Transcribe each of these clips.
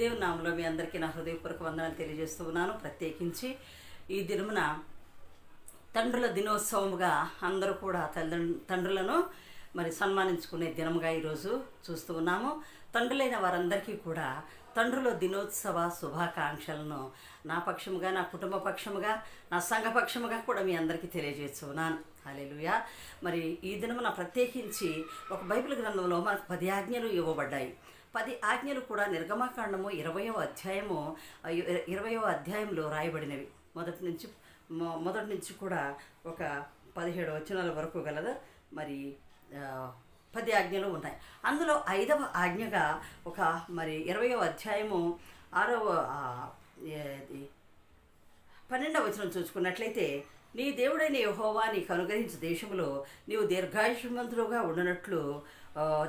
దేవుని నామంలో మీ అందరికీ నా హృదయపూర్వక వందనాలు తెలియజేస్తూ ఉన్నాను. ప్రత్యేకించి ఈ దినమున తండ్రుల దినోత్సవముగా అందరూ కూడా తల్లి తండ్రులను మరి సన్మానించుకునే దినముగా ఈరోజు చూస్తూ ఉన్నాము. తండ్రులైన వారందరికీ కూడా తండ్రుల దినోత్సవ శుభాకాంక్షలను నా పక్షముగా నా కుటుంబ పక్షముగా నా సంఘ పక్షముగా కూడా మీ అందరికీ తెలియజేస్తున్నాను హాలేలుయా మరి ఈ దినమున ప్రత్యేకించి ఒక బైబిల్ గ్రంథంలో మనకు పది ఆజ్ఞలు ఇవ్వబడ్డాయి. పది ఆజ్ఞలు కూడా నిర్గమాకాండము ఇరవయో అధ్యాయము ఇరవయో అధ్యాయంలో రాయబడినవి. మొదటి నుంచి మొ- మొదటి నుంచి కూడా ఒక పదిహేడు వచనాల వరకు గలదు. మరి పది ఆజ్ఞలు ఉన్నాయి. అందులో ఐదవ ఆజ్ఞగా ఒక మరి ఇరవయో అధ్యాయము ఆరవ పన్నెండవ వచనం చూసుకున్నట్లయితే నీ దేవుడైన యహోవా నీకు అనుగ్రహించు దేశంలో నీవు దీర్ఘాయుష్మంతులుగా ఉండనట్లు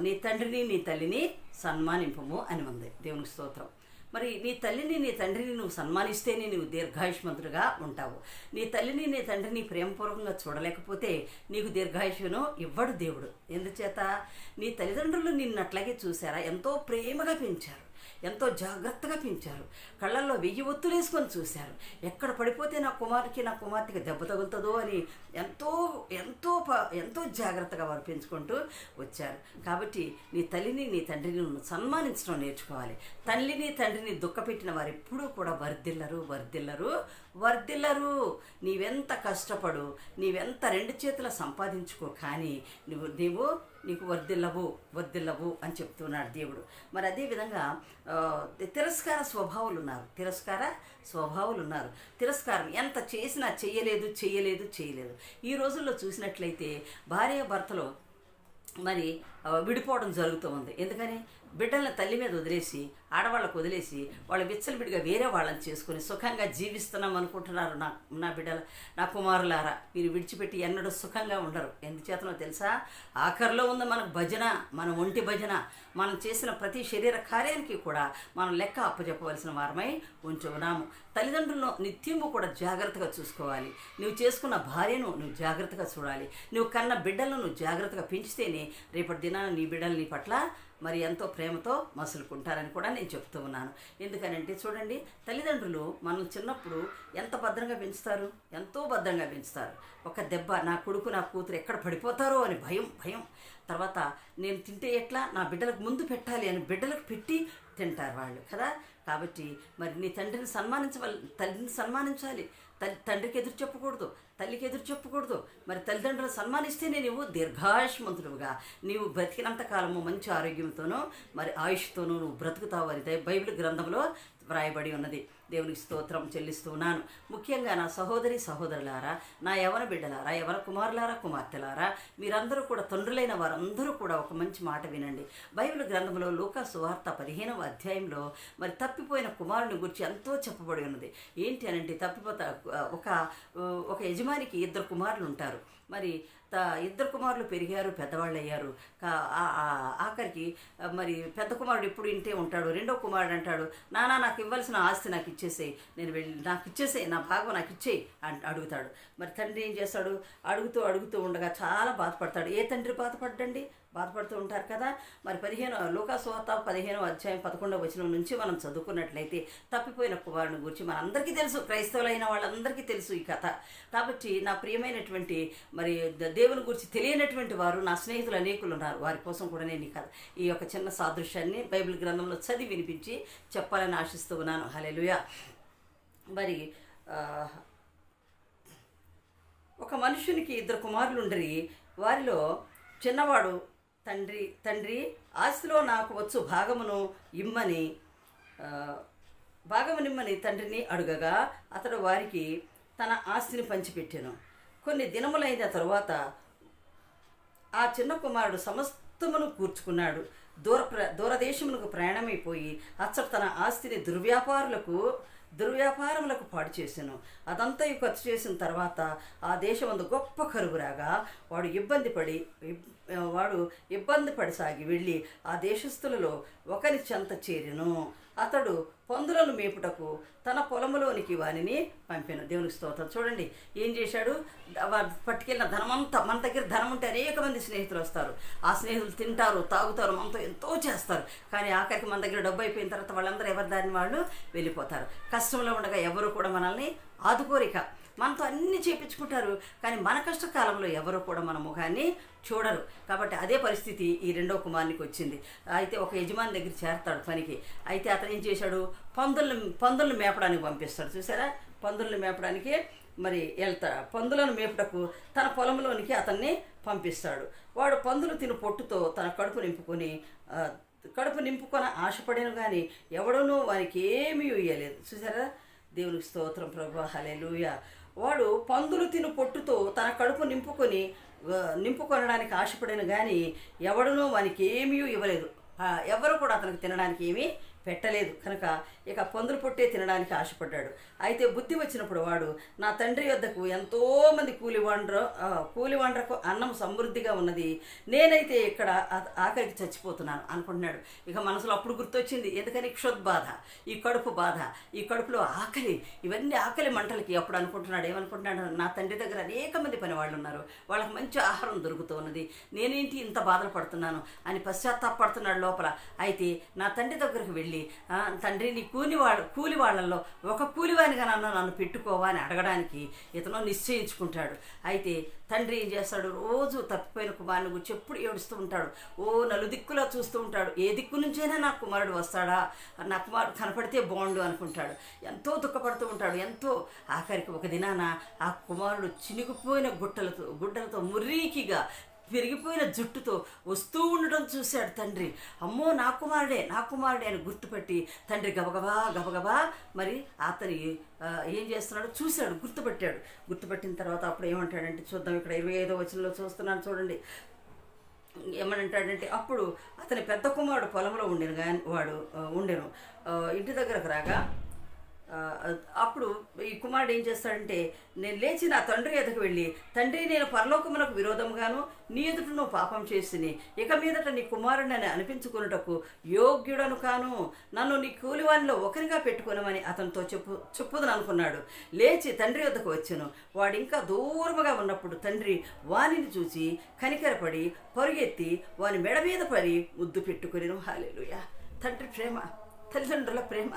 నీ తండ్రిని నీ తల్లిని సన్మానింపము అని ఉంది. దేవునికి స్తోత్రం. మరి నీ తల్లిని నీ తండ్రిని నువ్వు సన్మానిస్తేనే నువ్వు దీర్ఘాయుష్మంతుడుగా ఉంటావు. నీ తల్లిని నీ తండ్రిని ప్రేమపూర్వకంగా చూడలేకపోతే నీకు దీర్ఘాయుష్యను ఇవ్వడు దేవుడు. ఎందుచేత? నీ తల్లిదండ్రులు నిన్నట్లాగే చూసారా? ఎంతో ప్రేమగా పెంచారు. ఎంతో జాగ్రత్తగా పెంచారు. కళ్ళల్లో వెయ్యి ఒత్తులు వేసుకొని చూశారు. ఎక్కడ పడిపోతే నా కుమారుకి నా కుమార్తెకి దెబ్బ తగులుతుందో అని ఎంతో ఎంతో ప ఎంతో జాగ్రత్తగా వారు పెంచుకుంటూ వచ్చారు. కాబట్టి నీ తల్లిని నీ తండ్రిని నువ్వు సన్మానించడం నేర్చుకోవాలి. తల్లిని తండ్రిని దుఃఖపెట్టిన వారు ఎప్పుడూ కూడా వర్ధిల్లరు వర్ధిల్లరు వర్ధిల్లరు. నీవెంత కష్టపడు నీవెంత రెండు చేతుల సంపాదించుకో కానీ నువ్వు నీవు నీకు వర్దిల్లవు వర్దిల్లవు అని చెప్తున్నాడు దేవుడు. మరి అదేవిధంగా తిరస్కార స్వభావాలు ఉన్నారు తిరస్కార స్వభావాలు ఉన్నారు తిరస్కారం ఎంత చేసినా చేయలేదు చేయలేదు చేయలేదు. ఈ రోజుల్లో చూసినట్లయితే భార్య భర్తలు మరి విడిపోవడం జరుగుతూ ఉంది. ఎందుకని? బిడ్డలను తల్లి మీద వదిలేసి ఆడవాళ్ళకు వదిలేసి వాళ్ళ విచ్చలవిడిగా వేరే వాళ్ళని చేసుకుని సుఖంగా జీవిస్తున్నాం అనుకుంటున్నారు నా నా బిడ్డల నా కుమారులారా. మీరు విడిచిపెట్టి ఎన్నడూ సుఖంగా ఉండరు. ఎందుచేతనో తెలుసా? ఆఖరిలో ఉన్న మనకు భజన మన ఒంటి భజన. మనం చేసిన ప్రతి శరీర కార్యానికి కూడా మనం లెక్క అప్పచెప్పవలసిన వారమై ఉంచున్నాము తల్లిదండ్రులను నిత్యము కూడా జాగ్రత్తగా చూసుకోవాలి. నువ్వు చేసుకున్న భార్యను నువ్వు జాగ్రత్తగా చూడాలి. నువ్వు కన్న బిడ్డలను నువ్వు జాగ్రత్తగా పెంచితేనే రేపటి దినాన నీ బిడ్డలు నీ పట్ల మరి ఎంతో ప్రేమతో మసులుకుంటారని కూడా నేను చెప్తూ ఉన్నాను. ఎందుకనంటే చూడండి తల్లిదండ్రులు మనం చిన్నప్పుడు ఎంత భద్రంగా పెంచుతారు? ఎంతో భద్రంగా పెంచుతారు. ఒక దెబ్బ నా కొడుకు నా కూతురు ఎక్కడ పడిపోతారో అని భయం భయం. తర్వాత నేను తింటే ఎట్లా? నా బిడ్డలకు ముందు పెట్టాలి అని బిడ్డలకు పెట్టి తింటారు వాళ్ళు కదా? కాబట్టి మరి నీ తండ్రిని సన్మానించవాలి తల్లిని సన్మానించాలి. తల్లి తండ్రికి ఎదురు చెప్పకూడదు. తల్లికి ఎదురు చెప్పకూడదు. మరి తల్లిదండ్రులు సన్మానిస్తేనే నీవు దీర్ఘాయుష్మంతుడుగా నీవు బ్రతికినంత కాలము మంచి ఆరోగ్యంతోనూ మరి ఆయుష్తోనూ నువ్వు బ్రతుకుతావు అని బైబిల్ గ్రంథంలో వ్రాయబడి ఉన్నది. దేవునికి స్తోత్రం చెల్లిస్తున్నాను. ముఖ్యంగా నా సహోదరి సహోదరులారా నా యవన బిడ్డలారా యవన కుమారులారా కుమార్తెలారా మీరందరూ కూడా తండ్రులైన వారందరూ కూడా ఒక మంచి మాట వినండి. బైబిల్ గ్రంథంలో లూకా సువార్త పదిహేనవ అధ్యాయంలో మరి తప్పిపోయిన కుమారుని గురించి ఎంతో చెప్పబడి ఉన్నది. ఏంటి అనంటే తప్పిపోతా ఒక ఒక యజమానికి ఇద్దరు కుమారులు ఉంటారు. మరి త ఇద్దరు కుమారులు పెరిగారు పెద్దవాళ్ళు అయ్యారు కా- ఆఖరికి మరి పెద్ద కుమారుడు ఎప్పుడు ఇంటే ఉంటాడు రెండో కుమారుడు అంటాడు నానా నాకు ఇవ్వాల్సిన ఆస్తి నాకు ఇచ్చేసేయి నేను వెళ్ళి నాకు ఇచ్చేసేయి నా భాగం నాకు ఇచ్చేయి అడుగుతాడు. మరి తండ్రి ఏం చేస్తాడు? అడుగుతూ అడుగుతూ ఉండగా చాలా బాధపడతాడు. ఏ తండ్రి బాధపడ్డండి? బాధపడుతూ ఉంటారు కదా. మరి పదిహేను లోకాసువార్త పదిహేనో అధ్యాయం పదకొండవ వచనం నుంచి మనం చదువుకున్నట్లయితే తప్పిపోయిన కుమారుని గురించి మనందరికీ తెలుసు. క్రైస్తవులైన వాళ్ళందరికీ తెలుసు ఈ కథ. కాబట్టి నా ప్రియమైనటువంటి మరి దేవుని గురించి తెలియనటువంటి వారు నా స్నేహితులు అనేకులు ఉన్నారు. వారి కోసం కూడా నేను ఈ కథ ఈ యొక్క చిన్న సాదృశ్యాన్ని బైబిల్ గ్రంథంలో చదివి వినిపించి చెప్పాలని ఆశిస్తూ ఉన్నాను. హలెలుయ మరి ఒక మనుషునికి ఇద్దరు కుమారులు ఉండరి. వారిలో చిన్నవాడు తండ్రి తండ్రి ఆస్తిలో నాకు వచ్చు భాగమును ఇమ్మని భాగమునిమ్మని తండ్రిని అడుగగా అతడు వారికి తన ఆస్తిని పంచిపెట్టాను. కొన్ని దినములైన తరువాత ఆ చిన్న కుమారుడు సమస్తమును కూర్చుకున్నాడు. దూర ప్ర దూరదేశమునకు ప్రయాణమైపోయి అచ్చడు తన ఆస్తిని దుర్వ్యాపారులకు దుర్వ్యాపారములకు పాడు చేశాను అదంతా ఖర్చు చేసిన తర్వాత ఆ దేశమందు గొప్ప కరువు రాగా వాడు ఇబ్బంది పడి వాడు ఇబ్బంది పడసాగి వెళ్ళి ఆ దేశస్థులలో ఒకరి చెంత చేరెను. అతడు పందులను మేపుటకు తన పొలములోనికి వానిని పంపాను. దేవునికి స్తోత్రం. చూడండి ఏం చేశాడు? పట్టుకెళ్ళిన ధనమంతా మన దగ్గర ధనం ఉంటే అనేక మంది స్నేహితులు వస్తారు. ఆ స్నేహితులు తింటారు తాగుతారు మనతో ఎంతో చేస్తారు. కానీ ఆఖరికి మన దగ్గర డబ్బు అయిపోయిన తర్వాత వాళ్ళందరూ ఎవరి దారిని వాళ్ళు వెళ్ళిపోతారు. కష్టంలో ఉండగా ఎవరు కూడా మనల్ని ఆదుకోరిక. మనతో అన్ని చేపించుకుంటారు. కానీ మన కష్టకాలంలో ఎవరు కూడా మన ముఖాన్ని చూడరు. కాబట్టి అదే పరిస్థితి ఈ రెండో కుమారునికి వచ్చింది. అయితే ఒక యజమాని దగ్గర చేరతాడు పనికి. అయితే అతను ఏం చేశాడు? పందులను పందులను మేపడానికి పంపిస్తాడు. చూసారా? పందులను మేపడానికి మరి వెళ్తాడు పందులను మేపుటకు తన పొలంలోనికి అతన్ని పంపిస్తాడు. వాడు పందులు తిని పొట్టుతో తన కడుపు నింపుకొని కడుపు నింపుకొని ఆశపడిన కానీ ఎవడనూ వానికి ఏమీ ఇయ్యలేదు చూసారా? దేవునికి స్తోత్రం ప్రభా. హల్లెలూయా. వాడు పందులు తిను పొట్టుతో తన కడుపు నింపుకొని నింపుకొనడానికి ఆశపడిన కానీ ఎవడనో వానికి ఏమీ ఇవ్వలేదు ఎవరు కూడా అతనికి తినడానికి ఏమీ పెట్టలేదు. కనుక ఇక పందులు పొట్టే తినడానికి ఆశపడ్డాడు. అయితే బుద్ధి వచ్చినప్పుడు వాడు నా తండ్రి వద్దకు ఎంతో మంది కూలి వండ్ర కూలి అన్నం సమృద్ధిగా ఉన్నది. నేనైతే ఇక్కడ ఆఖరికి చచ్చిపోతున్నాను అనుకుంటున్నాడు. ఇక మనసులో అప్పుడు గుర్తొచ్చింది. ఎందుకని? క్షుద్బాధ ఈ కడుపు బాధ ఈ కడుపులో ఆకలి ఇవన్నీ ఆకలి మంటలకి అప్పుడు అనుకుంటున్నాడు. ఏమనుకుంటున్నాడు? నా తండ్రి దగ్గర అనేక మంది పని వాళ్ళు ఉన్నారు. వాళ్ళకి మంచి ఆహారం దొరుకుతున్నది నేనేంటి ఇంత బాధలు పడుతున్నాను? అని పశ్చాత్తాపడుతున్నాడు లోపల. అయితే నా తండ్రి దగ్గరకు వెళ్ళి "ఆ, తండ్రి నీ కూలి కూలి వాళ్ళల్లో ఒక కూలివానిగా నన్ను నన్ను పెట్టుకోవా అని అడగడానికి ఇతను నిశ్చయించుకుంటాడు. అయితే తండ్రి ఏం చేస్తాడు? రోజు తప్పిపోయిన కుమారుని గురించి ఎప్పుడు ఏడుస్తూ ఉంటాడు. ఓ నలుదిక్కులా చూస్తూ ఉంటాడు. ఏ దిక్కు నుంచైనా నా కుమారుడు వస్తాడా? నా కుమారుడు కనపడితే బాగుండు అనుకుంటాడు. ఎంతో దుఃఖపడుతూ ఉంటాడు. ఎంతో ఆఖరికి ఒక దినాన ఆ కుమారుడు చినిగిపోయిన గుట్టలతో గుడ్డలతో ముర్రీకిగా పెరిగిపోయిన జుట్టుతో వస్తూ ఉండడం చూశాడు తండ్రి. అమ్మో నా కుమారుడే నా కుమారుడే అని గుర్తుపట్టి తండ్రి గబగబా గబగబా మరి అతని ఏం చేస్తున్నాడో చూశాడు గుర్తుపట్టాడు. గుర్తుపట్టిన తర్వాత అప్పుడు ఏమంటాడంటే చూద్దాం ఇక్కడ ఇరవై ఐదో వచనంలో చూస్తున్నాను చూడండి. ఏమనంటాడంటే అప్పుడు అతని పెద్ద కుమారుడు పొలంలో ఉండెను కానీ వాడు ఉండేను. ఉండెను ఇంటి దగ్గరకు రాగా అప్పుడు ఈ కుమారుడు ఏం చేస్తాడంటే నేను లేచి నా తండ్రి ఎదకు వెళ్ళి తండ్రి నేను పరలోకమునకు విరోధముగాను నీ ఎదుట నువ్వు పాపం చేసిని ఇక మీదట నీ కుమారుడిని అని అనిపించుకున్నటకు యోగ్యుడను కాను నన్ను నీ కూలివానిలో ఒకరిగా పెట్టుకునమని అతనితో చెప్పు చెప్పుదని అనుకున్నాడు. లేచి తండ్రి వద్దకు వచ్చాను. వాడు ఇంకా దూరముగా ఉన్నప్పుడు తండ్రి వానిని చూసి కనికరపడి పరుగెత్తి వాని మెడ మీద పడి ముద్దు పెట్టుకుని హాలేలుయా తండ్రి ప్రేమ తల్లిదండ్రుల ప్రేమ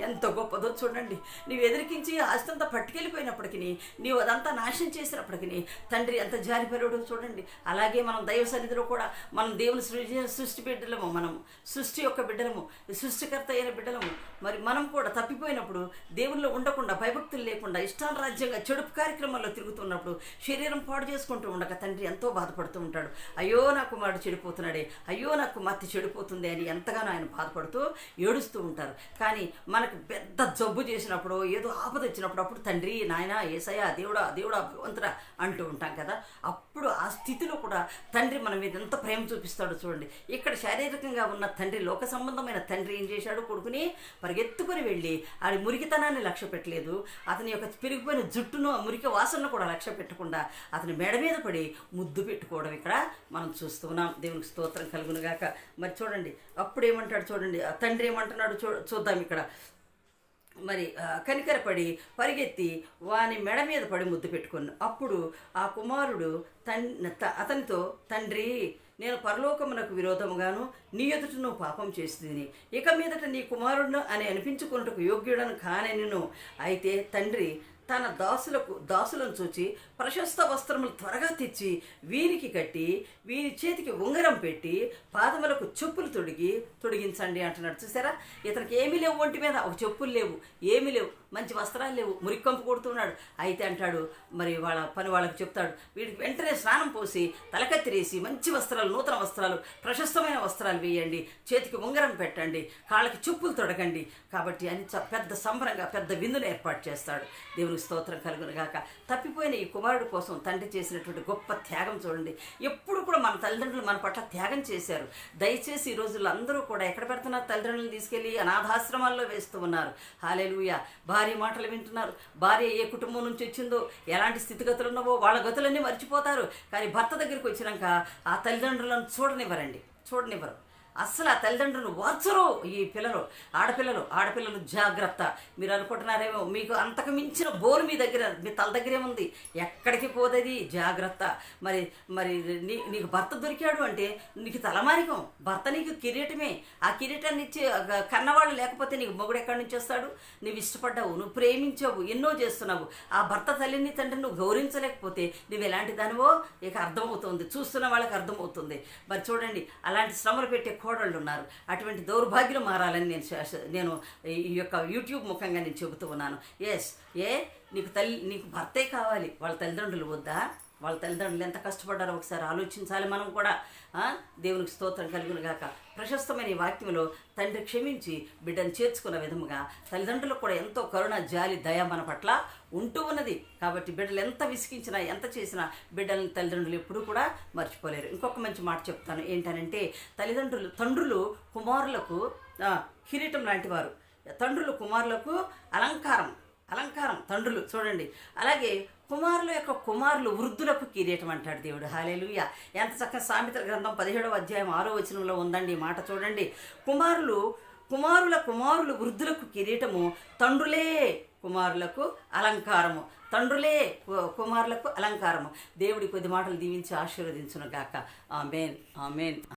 ఎంత గొప్పదో చూడండి. నీవు ఎదిరికించి ఆస్తంతా పట్టుకెళ్ళిపోయినప్పటికీ నీవు అదంతా నాశనం చేసినప్పటికీ తండ్రి ఎంత జారిపరుడు చూడండి. అలాగే మనం దైవ సన్నిధిలో కూడా మనం దేవుని సృష్టి సృష్టి బిడ్డలము మనము సృష్టి యొక్క బిడ్డలము సృష్టికర్త అయిన బిడ్డలము. మరి మనం కూడా తప్పిపోయినప్పుడు దేవుల్లో ఉండకుండా భయభక్తులు లేకుండా ఇష్టానురాజ్యంగా చెడు కార్యక్రమాల్లో తిరుగుతున్నప్పుడు శరీరం పాడు చేసుకుంటూ ఉండక తండ్రి ఎంతో బాధపడుతూ ఉంటాడు. అయ్యో నా కుమారుడు చెడిపోతున్నాడే. అయ్యో నా కుమార్తె చెడిపోతుంది అని ఎంతగానో ఆయన బాధపడుతూ ఏడుస్తూ ఉంటారు. కానీ మనకు పెద్ద జబ్బు చేసినప్పుడు ఏదో ఆపద వచ్చినప్పుడు అప్పుడు తండ్రి నాయన ఏసయ్య దేవుడా దేవుడా భగవంతుడా అంటూ ఉంటాం కదా. అప్పుడు ఆ స్థితిలో కూడా తండ్రి మన మీద ఎంత ప్రేమ చూపిస్తాడో చూడండి. ఇక్కడ శారీరకంగా ఉన్న తండ్రి లోక సంబంధమైన తండ్రి ఏం చేశాడు? కొడుకుని పరిగెత్తుకొని వెళ్ళి ఆడి మురికితనాన్ని లక్ష్య పెట్టలేదు. అతని యొక్క పెరిగిపోయిన జుట్టును మురికి వాసనను కూడా లక్ష్య పెట్టకుండా అతని మెడ మీద పడి ముద్దు పెట్టుకోవడం ఇక్కడ మనం చూస్తున్నాం. దేవునికి స్తోత్రం కలుగునుగాక మరి చూడండి అప్పుడు ఏమంటాడు చూడండి ఆ తండ్రి ఏమంటున్నాడు చూ చూద్దాం ఇక్కడ. మరి కనికరపడి పరిగెత్తి వాని మెడ మీద పడి ముద్దు పెట్టుకున్నాను. అప్పుడు ఆ కుమారుడు తన్ త- అతనితో తండ్రి నేను పరలోకమునకు విరోధముగాను నీ ఎదుట నువ్వు పాపం చేస్తుంది ఇక మీదట నీ కుమారుడు అని అనిపించుకున్నట్టుకు యోగ్యుడను కానెను. అయితే తండ్రి తన దాసులకు దాసులను చూచి ప్రశస్త వస్త్రములు త్వరగా తెచ్చి వీరికి కట్టి వీరి చేతికి ఉంగరం పెట్టి పాదములకు చెప్పులు తొడిగి తొడిగించండి అంటున్నాడు. చూసారా? ఇతనికి ఏమీ లేవు ఒంటి మీద ఒక చెప్పులు లేవు ఏమీ లేవు. మంచి వస్త్రాలు లేవు. మురికంపు కొడుతున్నాడు. అయితే అంటాడు మరి వాళ్ళ పని వాళ్ళకి చెప్తాడు వీడికి వెంటనే స్నానం పోసి తలకత్తిరేసి మంచి వస్త్రాలు నూతన వస్త్రాలు ప్రశస్తమైన వస్త్రాలు వేయండి. చేతికి ఉంగరం పెట్టండి. కాళ్ళకి చెప్పులు తొడగండి. కాబట్టి అని పెద్ద సంబరంగా పెద్ద విందును ఏర్పాటు చేస్తాడు. దేవుని స్తోత్రం కలుగునుగాక తప్పిపోయిన ఈ కుమారుడు కోసం తండ్రి చేసినటువంటి గొప్ప త్యాగం చూడండి. ఎప్పుడు కూడా మన తల్లిదండ్రులు మన పట్ల త్యాగం చేశారు. దయచేసి ఈ రోజుల్లో అందరూ కూడా ఎక్కడ పెడుతున్నారు తల్లిదండ్రులను తీసుకెళ్ళి అనాథాశ్రమాల్లో వేస్తూ ఉన్నారు. హాలేలుయ. భార్య మాటలు వింటున్నారు. భార్య ఏ కుటుంబం నుంచి వచ్చిందో ఎలాంటి స్థితిగతులు ఉన్నావో వాళ్ళ గతులన్నీ మర్చిపోతారు. కానీ భర్త దగ్గరికి వచ్చినాక ఆ తల్లిదండ్రులను చూడనివ్వరండి. చూడనివ్వరు. అస్సలు ఆ తల్లిదండ్రులు ఓర్చరు ఈ పిల్లలు ఆడపిల్లలు. ఆడపిల్లలు జాగ్రత్త. మీరు అనుకుంటున్నారేమో మీకు అంతకు మించిన బోరు మీ దగ్గర మీ తల దగ్గరే ఉంది? ఎక్కడికి పోదది? జాగ్రత్త. మరి మరి నీ నీకు భర్త దొరికాడు అంటే నీకు తలమానికం. భర్త నీకు కిరీటమే. ఆ కిరీటాన్ని ఇచ్చి కన్నవాళ్ళు లేకపోతే నీకు మొగుడు ఎక్కడి నుంచి వస్తాడు? నువ్వు ఇష్టపడ్డావు నువ్వు ప్రేమించావు ఎన్నో చేస్తున్నావు. ఆ భర్త తల్లిని తండ్రిని నువ్వు గౌరవించలేకపోతే నువ్వు ఎలాంటి దానివో? ఇక అర్థమవుతుంది. చూస్తున్న వాళ్ళకి అర్థమవుతుంది. మరి చూడండి అలాంటి శ్రమలు పెట్టే కోడళ్ళు ఉన్నారు అటువంటి దౌర్భాగ్యం మారాలని నేను నేను ఈ యొక్క యూట్యూబ్ ముఖంగా నేను చెబుతూ ఉన్నాను. ఎస్ ఏ నీకు తల్లి నీకు భర్తే కావాలి. వాళ్ళ తల్లిదండ్రులు వద్దా? వాళ్ళ తల్లిదండ్రులు ఎంత కష్టపడ్డారో ఒకసారి ఆలోచించాలి మనం కూడా. దేవునికి స్తోత్రం కలుగును గాక. ప్రశస్తమైన ఈ వాక్యంలో తండ్రి క్షమించి బిడ్డను చేర్చుకున్న విధముగా తల్లిదండ్రులకు కూడా ఎంతో కరుణ జాలి దయ మన పట్ల ఉంటూ ఉన్నది. కాబట్టి బిడ్డలు ఎంత విసిగించినా ఎంత చేసినా బిడ్డలని తల్లిదండ్రులు ఎప్పుడూ కూడా మర్చిపోలేరు. ఇంకొక మంచి మాట చెప్తాను. ఏంటనంటే తల్లిదండ్రులు తండ్రులు కుమారులకు కిరీటం లాంటి వారు. తండ్రులు కుమారులకు అలంకారం అలంకారం తండ్రులు చూడండి. అలాగే కుమారుల యొక్క కుమారులు వృద్ధులకు కిరీటం అంటాడు దేవుడు. హాలేలుయ ఎంత చక్కగా సామెతల గ్రంథం పదిహేడవ అధ్యాయం ఆరో వచనంలో ఉందండి ఈ మాట చూడండి. కుమారులు కుమారుల కుమారులు వృద్ధులకు కిరీటము తండ్రులే కుమారులకు అలంకారము తండ్రులే కు- కుమారులకు అలంకారము. దేవుడి కొద్ది మాటలు దీవించి ఆశీర్వదించును గాక. Amen amen.